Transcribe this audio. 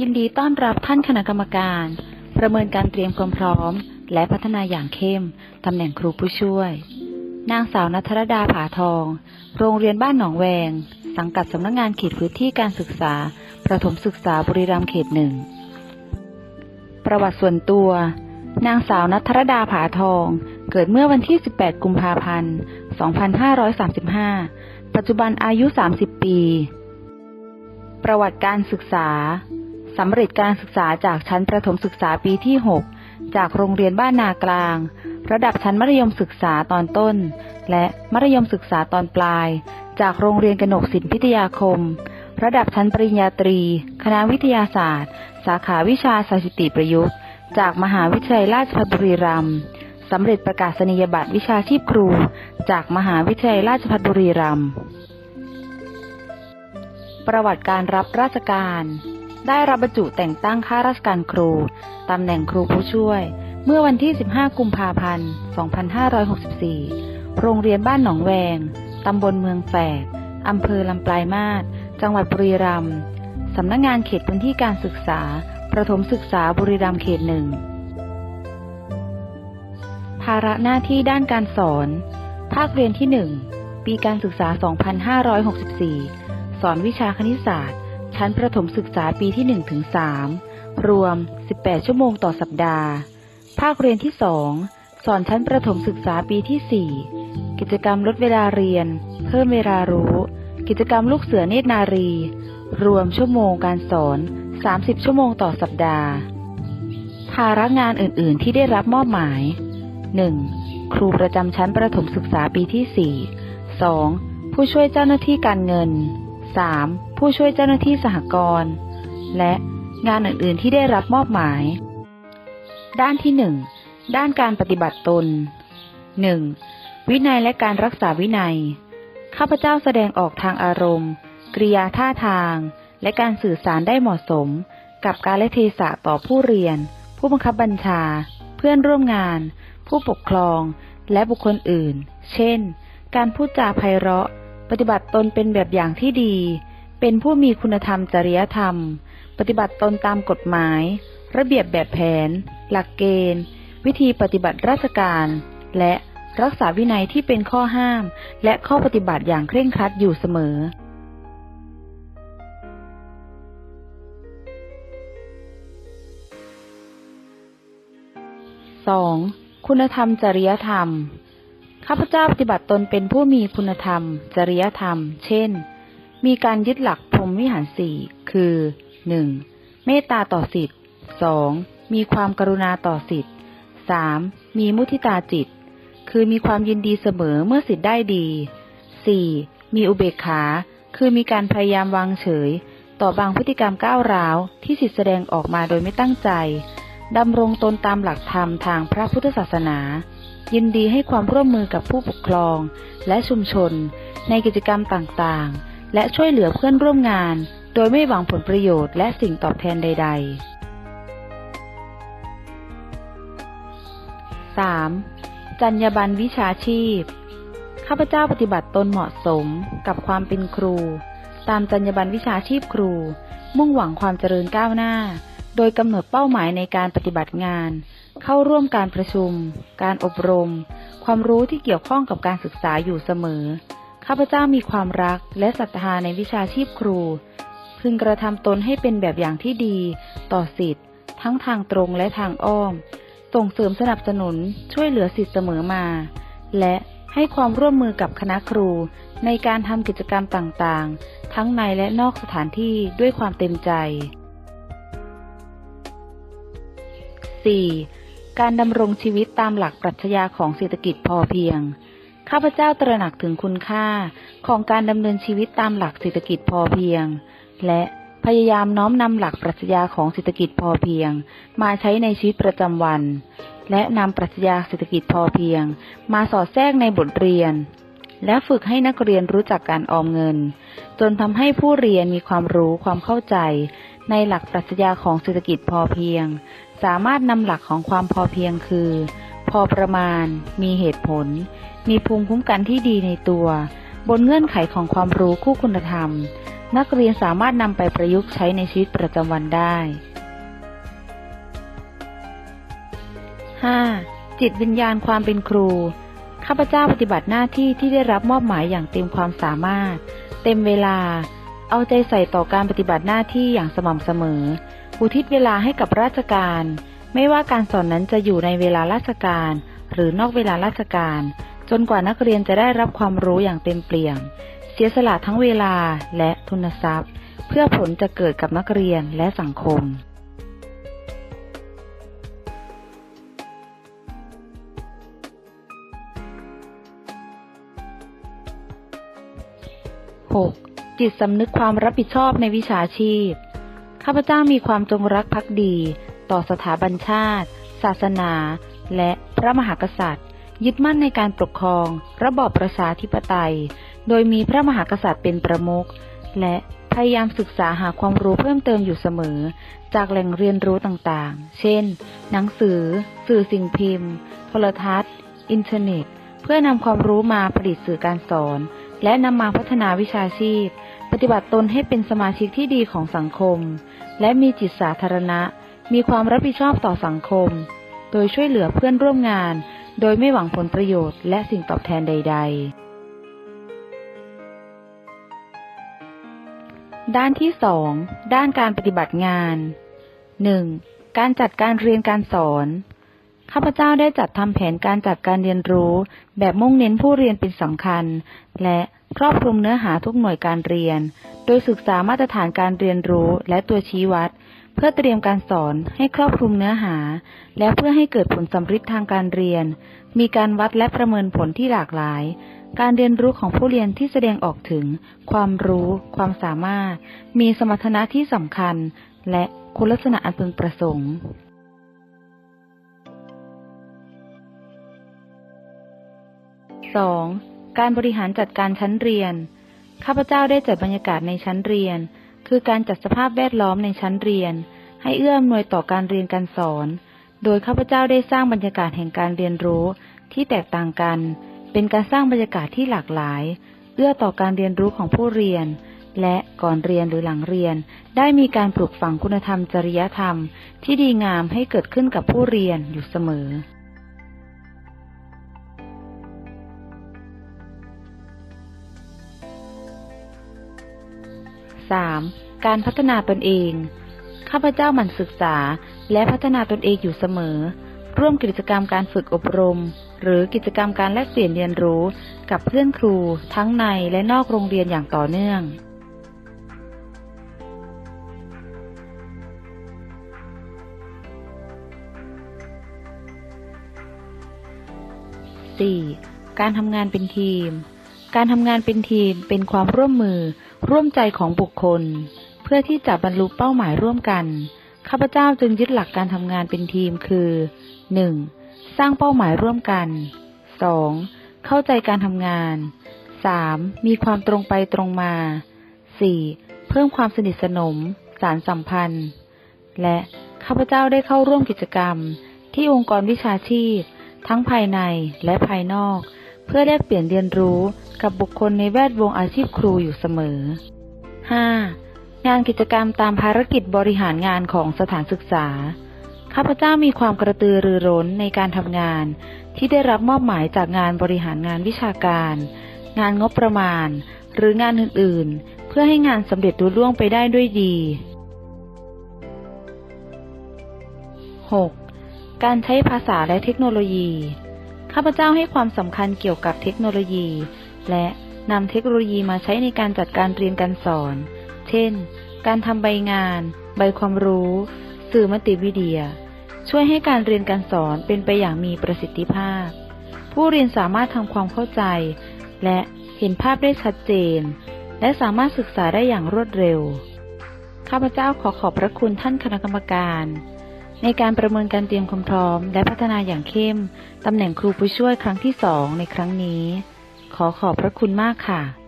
ยินดีต้อนรับท่านคณะกรรมการ ประเมินการเตรียมความพร้อม และพัฒนาอย่างเข้ม ตำแหน่งครูผู้ช่วย นางสาวนัทรดาผาทอง โรงเรียนบ้านหนองแวง สังกัดสำนักงานเขตพื้นที่การศึกษา ประถมศึกษาบุรีรัมย์เขตหนึ่ง ประวัติส่วนตัว นางสาวนัทรดาผาทอง เกิดเมื่อวันที่ 18 กุมภาพันธ์ 2535 ปัจจุบันอายุ 30 ปี ประวัติการศึกษาสำเร็จการศึกษาจากชั้นประถมศึกษาปีที่ 6 จากโรงเรียนบ้านนากลาง ระดับชั้นมัธยมศึกษาตอนต้น และมัธยมศึกษาตอนปลาย จากโรงเรียนกนกศิลป์พิทยาคม ระดับชั้นปริญญาตรี คณะวิทยาศาสตร์ สาขาวิชาสถิติประยุกต์ จากมหาวิทยาลัยราชภัฏบุรีรัมย์สำเร็จประกาศนียบัตรวิชาชีพครู จากมหาวิทยาลัยราชภัฏบุรีรัมย์ ประวัติการรับราชการ ได้รับบรรจุแต่งตั้งข้าราชการครู ตำแหน่งครูผู้ช่วย เมื่อวันที่ 15 กุมภาพันธ์ 2564 โรงเรียนบ้านหนองแวง ตำบลเมืองแฝก อำเภอลำปลายมาศ จังหวัดบุรีรัมย์ สำนักงานเขตพื้นที่การศึกษา ประถมศึกษาบุรีรัมย์เขตหนึ่ง ภาระหน้าที่ด้านการสอน ภาคเรียนที่ 1 ปีการศึกษา 2564 สอนวิชาคณิตศาสตร์ ชั้นประถมศึกษาปีที่ 1 ถึง 3 รวม 18 ชั่วโมงต่อสัปดาห์ ภาคเรียนที่ 2 สอนชั้นประถมศึกษาปีที่ 4 กิจกรรมลดเวลาเรียน เพิ่มเวลารู้ กิจกรรมลูกเสือเนตรนารี รวมชั่วโมงการสอน 30 ชั่วโมงต่อสัปดาห์ ภาระงานอื่น ๆ ที่ได้รับมอบหมาย 1. ครูประจำชั้นประถมศึกษาปีที่ 4 2. ผู้ช่วยเจ้าหน้าที่การเงิน 3. ผู้ช่วยเจ้าหน้าที่สหกรณ์ และงานอื่นๆที่ได้รับมอบหมาย ด้านที่ 1 ด้านการปฏิบัติตน 1. วินัยและการรักษาวินัย ข้าพเจ้าแสดงออกทางอารมณ์ กริยาท่าทาง และการสื่อสารได้เหมาะสม กับการและเทศะต่อผู้เรียน ผู้บังคับบัญชา เพื่อนร่วมงาน ผู้ปกครอง และบุคคลอื่น เช่น การพูดจาไพเราะ ปฏิบัติตนเป็นแบบอย่างที่ดี เป็นผู้มีคุณธรรมจริยธรรม ปฏิบัติตนตามกฎหมาย ระเบียบแบบแผน หลักเกณฑ์ วิธีปฏิบัติราชการ และรักษาวินัยที่เป็นข้อห้าม และข้อปฏิบัติอย่างเคร่งครัดอยู่เสมอ 2. คุณธรรมจริยธรรม ข้าพเจ้าปฏิบัติตนเป็นผู้มีคุณธรรม จริยธรรม เช่น มีการยึดหลักพรหมวิหารสี่ คือ 1. เมตตาต่อสิทธิ์ 2. มีความกรุณาต่อสิทธิ์ 3. มีมุทิตาจิต คือมีความยินดีเสมอเมื่อสิทธิ์ได้ดี 4. มีอุเบกขา คือมีการพยายามวางเฉย ต่อบางพฤติกรรมก้าวร้าวที่สิทธิแสดงออกมาโดยไม่ตั้งใจ ดำรงตนตามหลักธรรมทางพระพุทธศาสนา ยินดีให้ความร่วมมือกับผู้ปกครอง และชุมชน ในกิจกรรมต่างๆ และช่วยเหลือเพื่อนร่วมงาน โดยไม่หวังผลประโยชน์และสิ่งตอบแทนใด ๆ 3. จรรยาบรรณวิชาชีพ ข้าพเจ้าปฏิบัติตนเหมาะสมกับความเป็นครู ตามจรรยาบรรณวิชาชีพครู มุ่งหวังความเจริญก้าวหน้า โดยกำหนดเป้าหมายในการปฏิบัติงาน เข้าร่วมการประชุม การอบรม ความรู้ที่เกี่ยวข้องกับการศึกษาอยู่เสมอ ข้าพเจ้ามีความรักและศรัทธาในวิชาชีพครู พึงกระทำตนให้เป็นแบบอย่างที่ดี ต่อสิทธิ์ทั้งทางตรงและทางอ้อม ส่งเสริมสนับสนุนช่วยเหลือสิทธิ์เสมอมา และให้ความร่วมมือกับคณะครูในการทำกิจกรรมต่างๆ ทั้งในและนอกสถานที่ด้วยความเต็มใจ 4. การดำรงชีวิตตามหลักปรัชญาของเศรษฐกิจพอเพียง ข้าพเจ้าตระหนักถึงคุณค่าของการดำเนินชีวิตตามหลักเศรษฐกิจพอเพียง และพยายามน้อมนำหลักปรัชญาของเศรษฐกิจพอเพียง มาใช้ในชีวิตประจำวัน และนำปรัชญาเศรษฐกิจพอเพียง มาสอดแทรกในบทเรียน และฝึกให้นักเรียนรู้จักการออมเงิน จนทำให้ผู้เรียนมีความรู้ความเข้าใจ ในหลักปรัชญาของเศรษฐกิจพอเพียง สามารถนำหลักของความพอเพียงคือ พอประมาณ มีเหตุผล มีภูมิคุ้มกันที่ดีในตัว บนเงื่อนไขของความรู้คู่คุณธรรม นักเรียนสามารถนำไปประยุกต์ใช้ในชีวิตประจำวันได้ 5. จิตวิญญาณความเป็นครู ข้าพเจ้าปฏิบัติหน้าที่ที่ได้รับมอบหมายอย่างเต็มความสามารถ เต็มเวลา เอาใจใส่ต่อการปฏิบัติหน้าที่อย่างสม่ำเสมอ อุทิศเวลาให้กับราชการ ไม่ว่าการสอนนั้นจะอยู่ในเวลาราชการ หรือนอกเวลาราชการ จนกว่านักเรียนจะได้รับความรู้อย่างเต็มเปี่ยม เสียสละทั้งเวลาและทุนทรัพย์ เพื่อผลจะเกิดกับนักเรียนและสังคม 6. จิตสำนึกความรับผิดชอบในวิชาชีพ ข้าพเจ้ามีความจงรักภักดี ต่อสถาบันชาติ ศาสนา และพระมหากษัตริย์ ยึดมั่นในการปกครอง ระบอบประชาธิปไตย โดยมีพระมหากษัตริย์เป็นประมุขและพยายามศึกษาหาความรู้เพิ่มเติมอยู่เสมอ จากแหล่งเรียนรู้ต่างๆ เช่น หนังสือ สื่อสิ่งพิมพ์ โทรทัศน์ อินเทอร์เน็ต เพื่อนำความรู้มาผลิตสื่อการสอน และนำมาพัฒนาวิชาชีพ ปฏิบัติตนให้เป็นสมาชิกที่ดีของสังคม และมีจิตสาธารณะ มีความรับผิดชอบต่อสังคม โดยช่วยเหลือเพื่อนร่วมงาน โดยไม่หวังผลประโยชน์และสิ่งตอบแทนใด ๆ ด้านที่ 2 ด้านการปฏิบัติงาน 1. การจัดการเรียนการสอน ข้าพเจ้าได้จัดทำแผนการจัดการเรียนรู้ แบบมุ่งเน้นผู้เรียนเป็นสำคัญ และครอบคลุมเนื้อหาทุกหน่วยการเรียน โดยศึกษามาตรฐานการเรียนรู้และตัวชี้วัด เพื่อเตรียมการสอนให้ครอบคลุมเนื้อหา และเพื่อให้เกิดผลสำฤทธิ์ทางการเรียน มีการวัดและประเมินผลที่หลากหลาย การเรียนรู้ของผู้เรียนที่แสดงออกถึง ความรู้ ความสามารถ มีสมรรถนะที่สำคัญ และคุณลักษณะอันพึงประสงค์ 2. การบริหารจัดการชั้นเรียน ข้าพเจ้าได้จัดบรรยากาศในชั้นเรียน คือการจัดสภาพแวดล้อมในชั้นเรียน ให้เอื้ออำนวยต่อการเรียนการสอน โดยข้าพเจ้าได้สร้างบรรยากาศแห่งการเรียนรู้ที่แตกต่างกัน เป็นการสร้างบรรยากาศที่หลากหลาย เอื้อต่อการเรียนรู้ของผู้เรียน และก่อนเรียนหรือหลังเรียน ได้มีการปลูกฝังคุณธรรมจริยธรรม ที่ดีงามให้เกิดขึ้นกับผู้เรียนอยู่เสมอ 3. การพัฒนาตนเอง ข้าพเจ้าหมั่นศึกษาและพัฒนาตนเองอยู่เสมอ ร่วมกิจกรรมการฝึกอบรม หรือกิจกรรมการแลกเปลี่ยนเรียนรู้กับเพื่อนครู ทั้งในและนอกโรงเรียนอย่างต่อเนื่อง 4. การทำงานเป็นทีม การทำงานเป็นทีมเป็นความร่วมมือ ร่วมใจของบุคคล เพื่อที่จะบรรลุเป้าหมายร่วมกัน ข้าพเจ้าจึงยึดหลักการทำงานเป็นทีมคือ 1. สร้างเป้าหมายร่วมกัน 2. เข้าใจการทำงาน 3. มีความตรงไปตรงมา 4. เพิ่มความสนิทสนม สารสัมพันธ์ และข้าพเจ้าได้เข้าร่วมกิจกรรม ที่องค์กรวิชาชีพ ทั้งภายในและภายนอก เพื่อแลกเปลี่ยนเรียนรู้กับบุคคลในแวดวงอาชีพครูอยู่เสมอ 5. งานกิจกรรมตามภารกิจบริหารงานของสถานศึกษา ข้าพเจ้ามีความกระตือรือร้นในการทำงาน ที่ได้รับมอบหมายจากงานบริหารงานวิชาการ งานงบประมาณ หรืองานอื่นๆ เพื่อให้งานสำเร็จรุ่ล่วงไปได้ด้วยดี 6. การใช้ภาษาและเทคโนโลยี ข้าพเจ้าให้ความสำคัญเกี่ยวกับเทคโนโลยี และนำเทคโนโลยีมาใช้ในการจัดการเรียนการสอน เช่น การทำใบงาน ใบความรู้ สื่อมัลติวิเดีย ช่วยให้การเรียนการสอนเป็นไปอย่างมีประสิทธิภาพ ผู้เรียนสามารถทำความเข้าใจ และเห็นภาพได้ชัดเจน และสามารถศึกษาได้อย่างรวดเร็ว ข้าพเจ้าขอขอบพระคุณท่านคณะกรรมการ ในการประเมินการเตรียมความพร้อม และพัฒนาอย่างเข้ม ตำแหน่งครูผู้ช่วยครั้งที่สองในครั้งนี้ ขอขอบพระคุณมากค่ะ